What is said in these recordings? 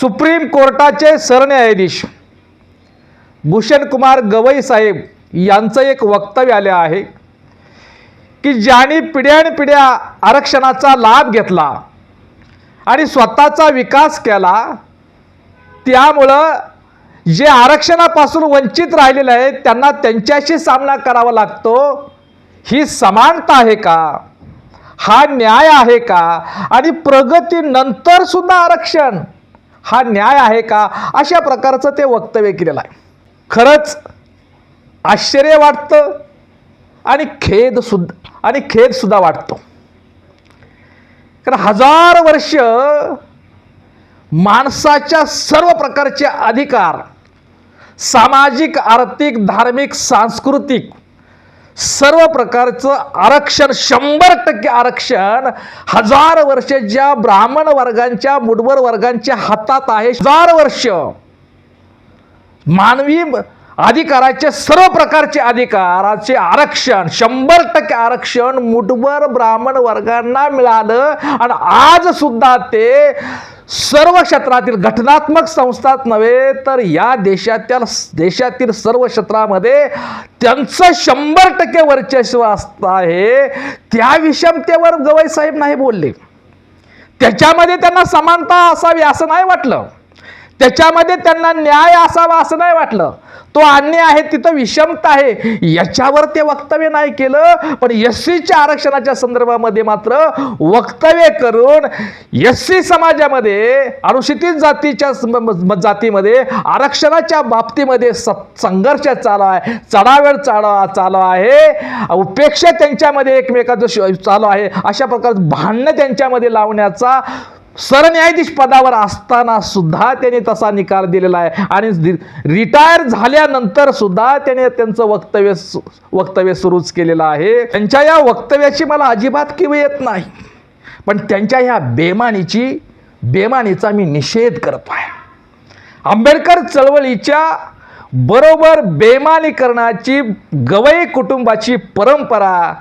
Supreme कोर्टाचे सरन्यायाधीश भूषण कुमार गवई साहेब यांचं एक वक्तव्य आले आहे की ज्यांनी पिढ्यानपिढ्या आरक्षणाचा लाभ घेतला आणि स्वतःचा विकास केला त्यामुळं जे आरक्षणापासून वंचित राहिलेले आहेत त्यांना त्यांच्याशी सामना करावा लागतो. ही समानता आहे का? हा न्याय आहे का? आणि प्रगतीनंतर सुद्धा आरक्षण हा न्याय आहे का? अशा प्रकारचं ते वक्तव्य केलेलं आहे. खरंच आश्चर्य वाटतं आणि खेद सुद्धा आणि खेद सुद्धा वाटतो. कारण हजार वर्ष माणसाच्या सर्व प्रकारचे अधिकार सामाजिक आर्थिक धार्मिक सांस्कृतिक सर्व प्रकारचं आरक्षण शंभर टक्के आरक्षण हजार वर्ष ज्या ब्राह्मण वर्गांच्या मुडवर वर्गांच्या हातात आहे हजार वर्ष मानवी अधिकाराचे सर्व प्रकारचे अधिकाराचे आरक्षण शंभर टक्के आरक्षण मुठभर ब्राह्मण वर्गांना मिळालं. आणि आज सुद्धा ते सर्व क्षेत्रातील घटनात्मक संस्थात नव्हे तर या देशातील देशातील सर्व क्षेत्रामध्ये त्यांचं शंभर टक्के वर्चस्व असतं आहे. त्या विषमतेवर गवई साहेब नाही बोलले. त्याच्यामध्ये त्यांना समानता असावी असं नाही वाटलं. त्याच्यामध्ये त्यांना न्याय असावा असं नाही वाटलं. तो अन्याय आहे तिथं विषमता आहे. याच्यावर ते वक्तव्य नाही केलं पण एस सीच्या आरक्षणाच्या संदर्भामध्ये मात्र वक्तव्य करून एस सी समाजामध्ये अनुसूचित जातीच्या जातीमध्ये आरक्षणाच्या बाबतीमध्ये स संघर्ष चालू आहे चढावेळ चालू चालू आहे. उपेक्षा त्यांच्यामध्ये एकमेकाचं श- चालू आहे. अशा प्रकारचं भांडणं त्यांच्यामध्ये लावण्याचा सरन्यायाधीश पदावर असताना सुद्धा त्याने तसा निकाल दिलेला आहे. आणि रिटायर झाल्यानंतर सुद्धा त्याने त्यांचं वक्तव्य सु- वक्तव्य सुरूच केलेलं आहे. त्यांच्या या वक्तव्याची मला अजिबात किंवा येत नाही. पण त्यांच्या ह्या बेमानीची बेमानीचा मी निषेध करतो आहे. आंबेडकर चळवळीच्या बरोबर बेमानी करण्याची गवई कुटुंबाची परंपरा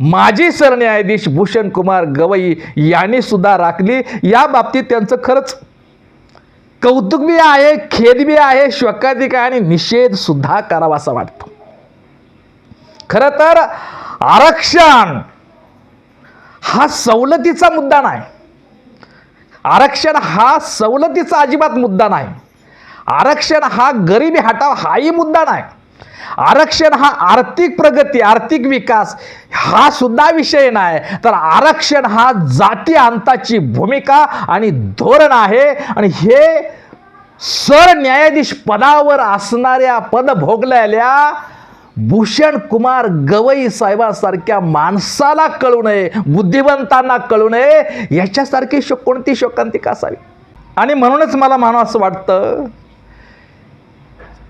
माजी सरन्यायाधीश भूषण कुमार गवई यांनी सुद्धा राखली. या बाबतीत त्यांचं खरंच कौतुक बी आहे खेद बी आहे शोकाधिक आहे आणि निषेध सुद्धा करावा असा वाटतो. खरं तर आरक्षण हा सवलतीचा मुद्दा नाही. आरक्षण हा सवलतीचा अजिबात मुद्दा नाही. आरक्षण हा गरिबी हटाव हाही मुद्दा नाही. आरक्षण हा आर्थिक प्रगती आर्थिक विकास हा सुद्धा विषय नाही. तर आरक्षण हा जाती अंताची भूमिका आणि धोरण आहे. आणि हे सरन्यायाधीश पदावर असणाऱ्या पद भोगलेल्या भूषण कुमार गवई साहेबांसारख्या माणसाला कळू नये बुद्धिवंतांना कळू नये याच्यासारखी शो कोणती शोकांतिका असावी? आणि म्हणूनच मला मानव असं वाटतं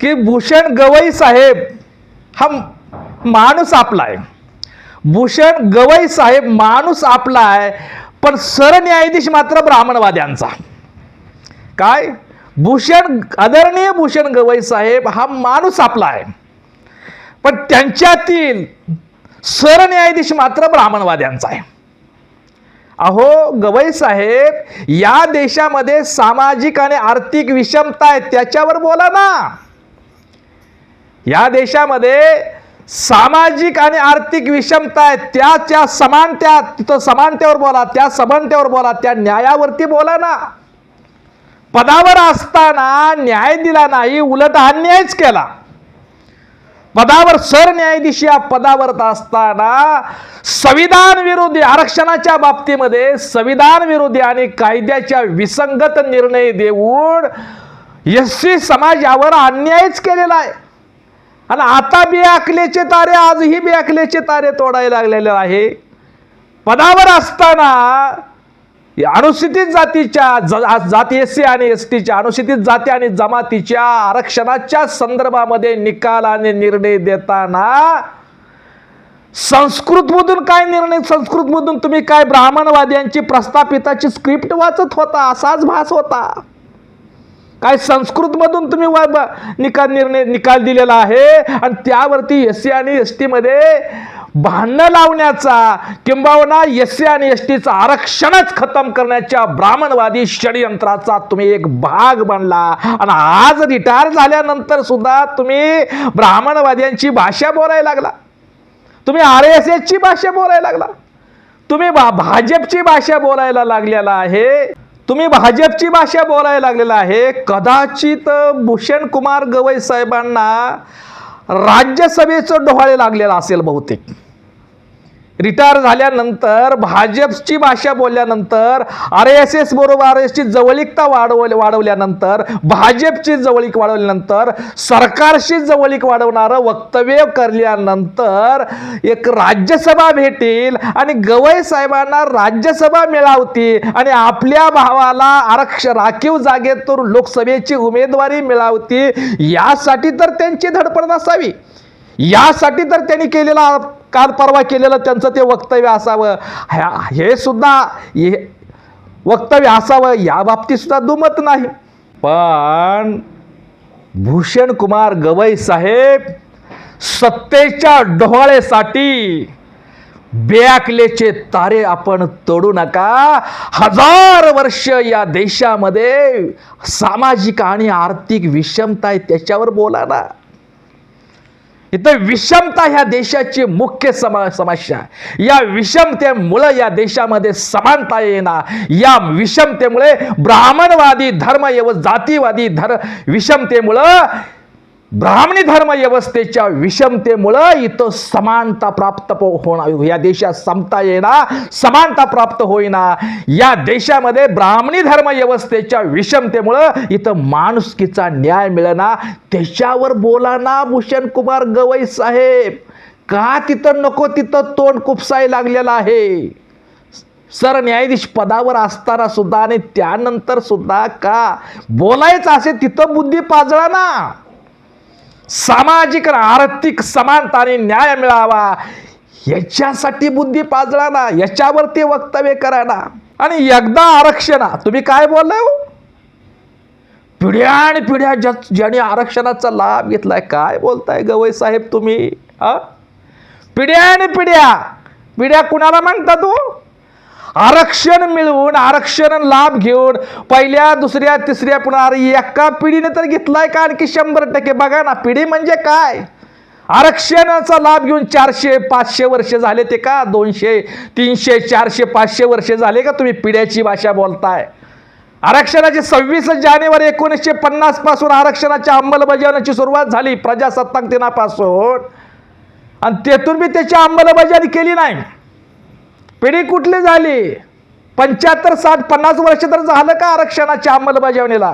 की भूषण गवई साहेब हा माणूस आपला आहे भूषण गवई साहेब माणूस आपला आहे पण सरन्यायाधीश मात्र ब्राह्मणवाद्यांचा. काय? भूषण आदरणीय भूषण गवई साहेब हा माणूस आपला आहे पण त्यांच्यातील सरन्यायाधीश मात्र ब्राह्मणवाद्यांचा आहे. अहो गवई साहेब या देशामध्ये सामाजिक आणि आर्थिक विषमता आहे त्याच्यावर बोला ना. या देशामध्ये सामाजिक आणि आर्थिक विषमता आहे. त्या त्या समानत्या तिथं समानतेवर बोला त्या समानतेवर बोला त्या न्यायावरती बोला ना. पदावर असताना न्याय दिला नाही उलट अन्यायच केला. पदावर सरन्यायाधीश या पदावर असताना संविधान विरोधी आरक्षणाच्या बाबतीमध्ये संविधान विरोधी आणि कायद्याच्या विसंगत निर्णय देऊन एस सी समाजावर अन्यायच केलेला आहे. आणि आता बियाकलेचे तारे आजही बियाकलेचे तारे तोडायला लागलेले आहे. पदावर असताना अनुसूचित जातीच्या ज- जाती एस सी आणि एस टीच्या अनुसूचित जाती आणि जमातीच्या आरक्षणाच्या संदर्भामध्ये निकाल आणि निर्णय देताना संस्कृतमधून काय निर्णय संस्कृतमधून तुम्ही काय ब्राह्मणवाद्यांची प्रस्थापिताची स्क्रिप्ट वाचत होता असाच भास होता. काय संस्कृतमधून तुम्ही वा- निकाल निर्णय निकाल दिलेला आहे? आणि त्यावरती एस सी आणि एस टीमध्ये भांडणं लावण्याचा किंबहुना एस सी आणि एस टीचं आरक्षणच खतम करण्याच्या ब्राह्मणवादी षडयंत्राचा तुम्ही एक भाग बनला. आणि आज रिटायर झाल्यानंतर सुद्धा तुम्ही ब्राह्मणवाद्यांची भाषा बोलायला लागला. तुम्ही आर एस एसची भाषा बोलायला लागला. तुम्ही भा भाजपची भाषा बोलायला लागलेला आहे. तुम्ही भाजपची भाषा बोलायला लागलेला आहे. कदाचित भूषण कुमार गवई साहेबांना राज्यसभेचं डोहाळे लागलेलं असेल बहुतेक. रिटायर झाल्यानंतर भाजपची भाषा बोलल्यानंतर आर एस एस बरोबर आर एसची जवळीकता वाढव वाढवल्यानंतर भाजपची जवळीक वाढवल्यानंतर सरकारशी जवळीक वाढवणारं वक्तव्य करल्यानंतर एक राज्यसभा भेटेल आणि गवई साहेबांना राज्यसभा मिळावती आणि आपल्या भावाला आरक्ष राखीव जागेतून लोकसभेची उमेदवारी मिळावती यासाठी तर त्यांची धडपड नसावी. यासाठी तर त्यांनी केलेला काल परवा केलेलं त्यांचं ते वक्तव्य असावं. ह्या- हे सुद्धा हे वक्तव्य असावं या बाबतीत सुद्धा दुमत नाही. पण भूषण कुमार गवई साहेब सत्तेच्या डोहाळेसाठी बेआकलेचे तारे आपण तोडू नका. हजार वर्ष या देशामध्ये सामाजिक आणि आर्थिक विषमता आहे त्याच्यावर बोला ना. इथं विषमता ह्या देशाची मुख्य समा समस्या आहे. या विषमतेमुळं या देशामध्ये समानता येणार या विषमतेमुळे ब्राह्मणवादी धर्म एव जातीवादी धर्म विषमतेमुळं ब्राह्मणी धर्म व्यवस्थेच्या विषमतेमुळं इथं समानता प्राप्त होणार. या देशात समता येणार समानता प्राप्त होईना. या देशामध्ये ब्राह्मणी धर्म व्यवस्थेच्या विषमतेमुळं इथं माणुसकीचा न्याय मिळणार त्याच्यावर बोला ना भूषण कुमार गवई साहेब. का तिथं नको तिथं तोंड कुपसाय लागलेलं आहे? सरन्यायाधीश पदावर असताना सुद्धा आणि त्यानंतर सुद्धा का? बोलायचं असेल तिथं बुद्धी पाजळा ना. सामाजिक आर्थिक समानता आणि न्याय मिळावा. याच्यासाठी बुद्धी पाजळा ना याच्यावरती वक्तव्य करा ना. आणि एकदा आरक्षणा तुम्ही काय बोललाय हो? पिढ्या आणि पिढ्या ज्या ज्याने आरक्षणाचा लाभ घेतलाय काय बोलताय गवई साहेब तुम्ही हा? पिढ्या आणि पिढ्या. पिढ्या कुणाला म्हणता तू? आरक्षण मिळवून आरक्षण लाभ घेऊन पहिल्या दुसऱ्या तिसऱ्या पुन्हा अरे एका पिढीने तर घेतलाय का आणखी शंभर टक्के? बघा ना पिढी म्हणजे काय? आरक्षणाचा लाभ घेऊन चारशे पाचशे वर्ष झाले ते का? दोनशे तीनशे चारशे पाचशे वर्ष झाले का तुम्ही पिढ्याची भाषा बोलताय? आरक्षणाची सव्वीस जानेवारी एकोणीसशे पन्नासपासून आरक्षणाच्या अंमलबजावणीची सुरुवात झाली प्रजासत्ताक दिनापासून. आणि तेथून मी त्याची अंमलबजावणी केली नाही. पिढी कुठली झाली? पंच्याहत्तर साठ पन्नास वर्ष तर झालं का आरक्षणाच्या अंमलबजावणीला?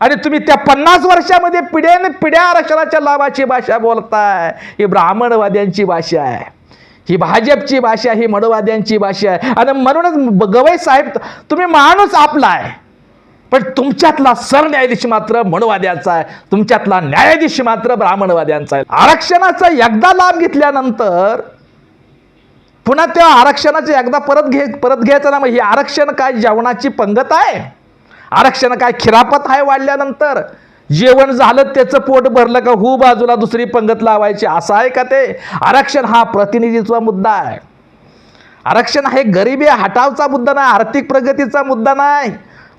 आणि तुम्ही त्या पन्नास वर्षामध्ये पिढ्याने पिढ्या आरक्षणाच्या लाभाची भाषा बोलताय. ही ब्राह्मणवाद्यांची भाषा आहे. ही भाजपची भाषा ही मडवाद्यांची भाषा आहे. आणि म्हणूनच गवई साहेब तुम्ही माणूस आपला आहे पण तुमच्यातला सरन्यायाधीश मात्र मणवाद्याचा आहे. तुमच्यातला न्यायाधीश मात्र ब्राह्मणवाद्यांचा आहे. आरक्षणाचा एकदा लाभ घेतल्यानंतर पुन्हा त्या आरक्षणाचे एकदा परत घे परत घ्यायचं ना मग हे आरक्षण काय जेवणाची पंगत आहे? आरक्षण काय खिरापत आहे वाढल्यानंतर? जेवण झालं त्याचं पोट भरलं का हू बाजूला दुसरी पंगत लावायची? असं आहे का ते? आरक्षण हा प्रतिनिधीचा मुद्दा आहे. आरक्षण हे गरिबी हटावचा मुद्दा नाही आर्थिक प्रगतीचा मुद्दा नाही.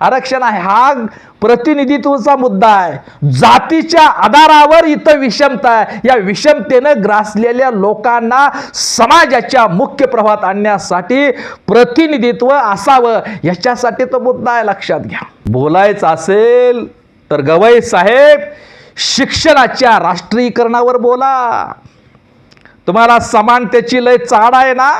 आरक्षण आहे. हा प्रतिनिधित्वाचा मुद्दा आहे. जातीच्या आधारावर इथं विषमता आहे. या विषमतेनं ग्रासलेल्या लोकांना समाजाच्या मुख्य प्रवाहात आणण्यासाठी प्रतिनिधित्व असावं. याच्यासाठी तो मुद्दा आहे. लक्षात घ्या. बोलायचं असेल तर गवई साहेब शिक्षणाच्या राष्ट्रीयकरणावर बोला. तुम्हाला समानतेची लय चाड आहे ना?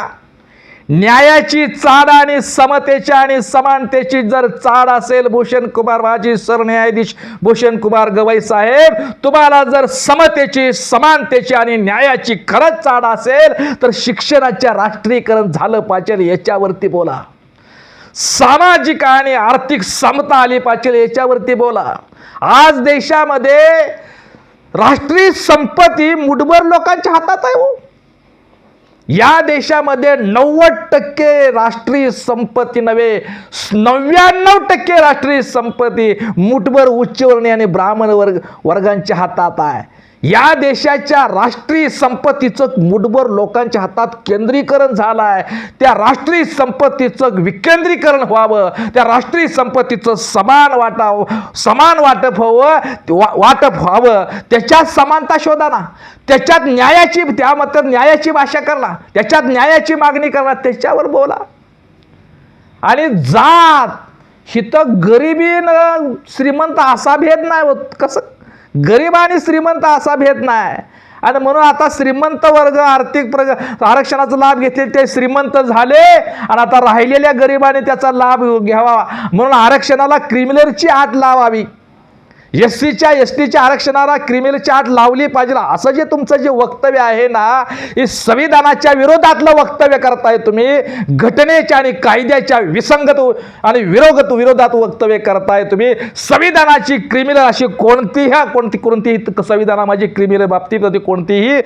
न्यायाची चाड आणि समतेची आणि समानतेची जर चाड असेल भूषण कुमार माजी सरन्यायाधीश भूषण कुमार गवई साहेब तुम्हाला जर समतेची समानतेची आणि न्यायाची खरंच चाड असेल तर शिक्षणाच्या राष्ट्रीयकरण झालं पाहिजे याच्यावरती बोला. सामाजिक आणि आर्थिक समता आली पाहिजे याच्यावरती बोला. आज देशामध्ये राष्ट्रीय संपत्ती मुठभर लोकांच्या हातात आहे हो. या देशामध्ये नव्वद टक्के राष्ट्रीय संपत्ती नव्हे नव्याण्णव टक्के राष्ट्रीय संपत्ती मुठभर उच्चवर्णीय आणि ब्राह्मण वर्ग वर्गांच्या हातात आहे. या देशाच्या राष्ट्रीय संपत्तीचं मुठभर लोकांच्या हातात केंद्रीकरण झालं आहे त्या राष्ट्रीय संपत्तीचं विकेंद्रीकरण व्हावं. त्या राष्ट्रीय संपत्तीचं समान वाटाव. समान वाटप व्हावं वा वाटप व्हावं. त्याच्यात समानता शोधा ना. त्याच्यात न्यायाची त्यामध्ये न्यायाची भाषा करा. त्याच्यात न्यायाची मागणी करणार त्याच्यावर बोला. आणि जात. हिथं गरिबीनं श्रीमंत असा भेद नाही होत. कसं गरीब आणि श्रीमंत असा भेद नाही. आणि म्हणून आता श्रीमंत वर्ग आर्थिक प्रग आरक्षणाचा लाभ घेतले ते श्रीमंत झाले आणि आता राहिलेल्या गरिबाने त्याचा लाभ घ्यावा. म्हणून आरक्षणाला क्रिमिनलची आत लावावी. एस सीच्या एस टीच्या आरक्षणाला क्रिमिनलची आट लावली पाहिजे. असं जे तुमचं जे वक्तव्य आहे ना हे संविधानाच्या विरोधातलं वक्तव्य करताय तुम्ही. घटनेच्या आणि कायद्याच्या विसंगत आणि विरोगत विरोधात वक्तव्य करताय तुम्ही. संविधानाची क्रिमिनल अशी कोणतीही कोणती कोणतीही संविधानामध्ये क्रिमिनल बाबतीत कोणतीही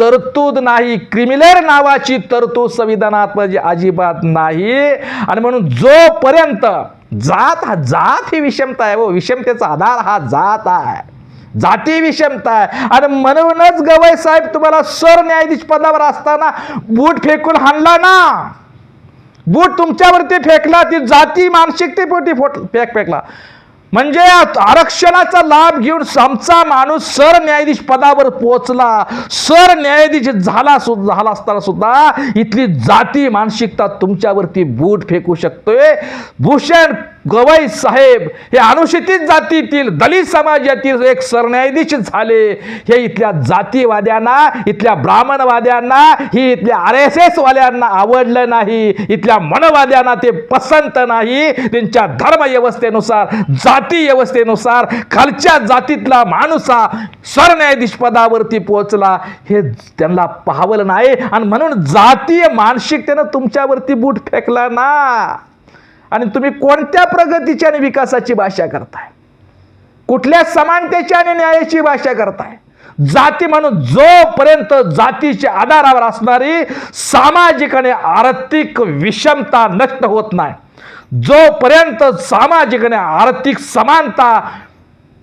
तरतूद नाही. क्रिमिनल नावाची तरतूद संविधानात म्हणजे अजिबात नाही. आणि म्हणून जोपर्यंत जात हा जात ही विषमता आहे. व विषमतेचा आधार हा जात आहे. जाती विषमता आहे. आणि म्हणूनच गवई साहेब तुम्हाला सरन्यायाधीश पदावर असताना बूट फेकून हाणला ना. बूट तुमच्यावरती फेकला ती जाती मानसिकतेपोटी फोट फेक फेकला. म्हणजे आरक्षणाचा लाभ घेऊन आमचा माणूस सरन्यायाधीश पदावर पोहोचला. सर न्यायाधीश झाला सु झाला असताना सुद्धा इथली जाती मानसिकता तुमच्यावरती बूट फेकू शकतोय. भूषण गवई साहेब हे अनुसूचित जातीतील दलित समाजातील एक सरन्यायाधीश झाले. हे इथल्या जातीवाद्यांना इथल्या ब्राह्मणवाद्यांना ही इथल्या आर एस एसवाल्यांना आवडलं नाही. इथल्या मनवाद्यांना ते पसंत नाही. त्यांच्या धर्मव्यवस्थेनुसार जाती व्यवस्थेनुसार खालच्या जातीतला माणूस हा सरन्यायाधीश पदावरती पोहोचला. हे त्यांना पाहावलं नाही. आणि म्हणून जातीय मानसिकतेनं तुमच्यावरती बूट फेकला ना. आणि तुम्ही कोणत्या प्रगतीची आणि विकासाची भाषा करताय? कुठल्या समानतेची आणि न्यायाची भाषा करताय? जाती म्हणून जोपर्यंत जातीच्या आधारावर असणारी सामाजिक आणि आर्थिक विषमता नष्ट होत नाही जोपर्यंत सामाजिक आणि आर्थिक समानता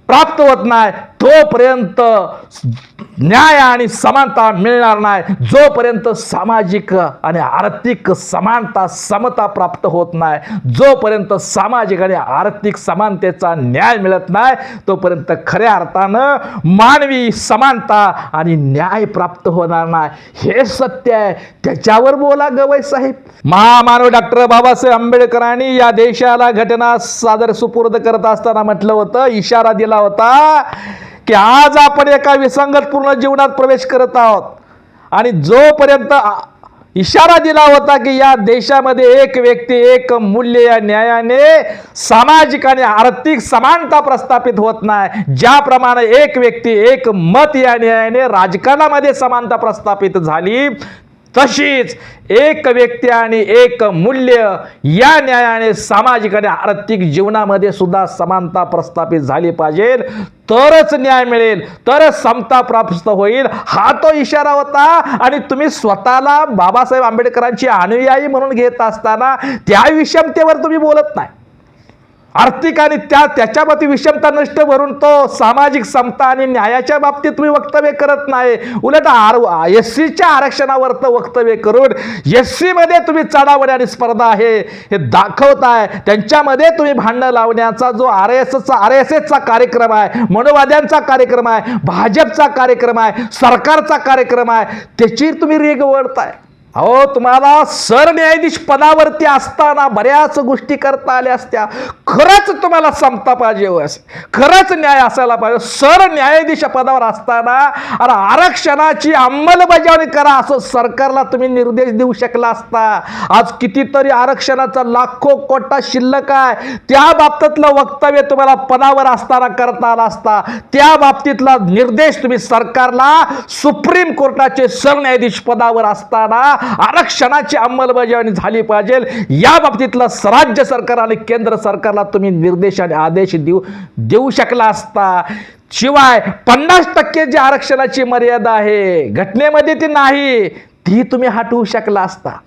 प्राप्त होत नाही तोपर्यंत न्याय आणि समानता मिळणार नाही. जोपर्यंत सामाजिक आणि आर्थिक समानता समता प्राप्त होत नाही जोपर्यंत सामाजिक आणि आर्थिक समानतेचा न्याय मिळत नाही तोपर्यंत खऱ्या अर्थानं मानवी समानता आणि न्याय प्राप्त होणार नाही. हे सत्य आहे. त्याच्यावर बोला गवय साहेब महामानव डॉक्टर बाबासाहेब आंबेडकरांनी या देशाला घटना सादर सुपूर्द करत असताना म्हटलं होतं इशारा दिला होता की आज आपण एका विसंगतपूर्ण जीवनात प्रवेश करत आहोत. आणि जोपर्यंत इशारा दिला होता की या देशामध्ये एक व्यक्ती एक मूल्य या न्यायाने सामाजिक आणि आर्थिक समानता प्रस्थापित होत नाही ज्याप्रमाणे एक व्यक्ती एक मत या न्यायाने राजकारणामध्ये समानता प्रस्थापित झाली तशीच एक व्यक्ती आणि एक मूल्य या न्यायाने सामाजिक आणि आर्थिक जीवनामध्ये सुद्धा समानता प्रस्थापित झाली पाहिजे. तरच न्याय मिळेल तरच समता प्राप्त होईल. हा तो इशारा होता आणि तुम्ही स्वतःला बाबासाहेब आंबेडकरांची अनुयायी म्हणून घेत असताना त्या विषमतेवर तुम्ही बोलत नाही. आर्थिक आणि त्या त्याच्यामध्ये विषमता नष्ट भरून तो सामाजिक समता आणि न्यायाच्या बाबतीत तुम्ही वक्तव्य करत नाही. उलट आर एस सीच्या आरक्षणावर तर वक्तव्य करून एस सीमध्ये तुम्ही चढावड आणि स्पर्धा आहे हे दाखवताय त्यांच्यामध्ये तुम्ही भांडणं लावण्याचा जो आर एस एसचा आर एस एसचा कार्यक्रम आहे मनोवाद्यांचा कार्यक्रम आहे भाजपचा कार्यक्रम आहे सरकारचा कार्यक्रम आहे त्याची तुम्ही रेग वळताय अहो तुम्हाला सरन्यायाधीश पदावरती असताना बऱ्याच गोष्टी करता आल्या असत्या. खरंच तुम्हाला समता पाहिजे हो असे. खरंच न्याय असायला पाहिजे. सरन्यायाधीश पदावर असताना अरे आरक्षणाची अंमलबजावणी करा असं सरकारला तुम्ही निर्देश देऊ शकला असता. आज कितीतरी आरक्षणाचा लाखो कोटा शिल्लक आहे. त्या बाबतीतलं वक्तव्य तुम्हाला पदावर असताना करता आला असता. त्या बाबतीतला निर्देश तुम्ही सरकारला सुप्रीम कोर्टाचे सरन्यायाधीश पदावर असताना आरक्षणाची अंमलबजावणी झाली पाहिजे. या बाबतीतला राज्य सरकार आणि केंद्र सरकारला तुम्ही निर्देश आणि आदेश देऊ देऊ शकला असता. शिवाय पन्नास टक्के जी आरक्षणाची मर्यादा आहे घटनेमध्ये ती नाही ती तुम्ही हटवू शकला असता.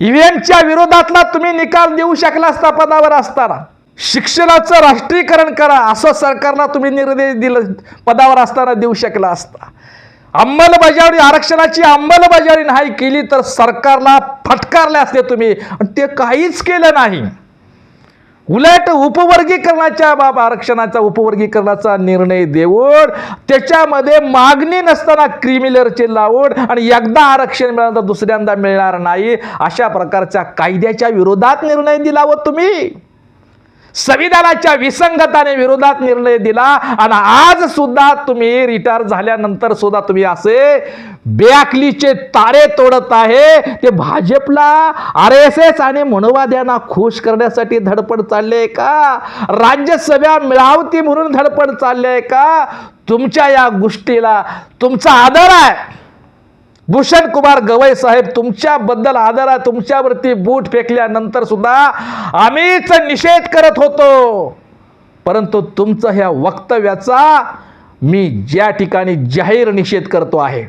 ईव्हीएमच्या विरोधातला तुम्ही निकाल देऊ शकला असता पदावर असताना. शिक्षणाचं राष्ट्रीयकरण करा असं सरकारला तुम्ही निर्देश दिलं पदावर असताना देऊ शकला असता. अंमलबजावणी आरक्षणाची अंमलबजावणी नाही केली तर सरकारला फटकारले असते तुम्ही. आणि ते काहीच केलं नाही. उलट उपवर्गीकरणाच्या बाब आरक्षणाचा उपवर्गीकरणाचा निर्णय देऊन त्याच्यामध्ये मागणी नसताना क्रिमिलरची लावून आणि एकदा आरक्षण मिळालं तर दुसऱ्यांदा मिळणार नाही. अशा प्रकारच्या कायद्याच्या विरोधात निर्णय दिला व तुम्ही. संविधानाच्या विसंगताने विरोधात निर्णय दिला आणि आज सुद्धा तुम्ही रिटायर झाल्यानंतर सुद्धा तुम्ही असे बेअकलीचे तारे तोडत आहे. ते भाजपला आर एस एस आणि मनोवाद्यांना खुश करण्यासाठी धडपड चालले का? राज्यसभा मिळावती म्हणून धडपड चालले का? तुमच्या या गोष्टीला तुमचा आदर आहे. भूषण कुमार गवई साहेब तुमच्याबद्दल आदर आहे. तुमच्यावरती बूट फेकल्यानंतर सुद्धा आम्हीच निषेध करत होतो. परंतु तुमचं ह्या वक्तव्याचा मी ज्या ठिकाणी जाहीर निषेध करतो आहे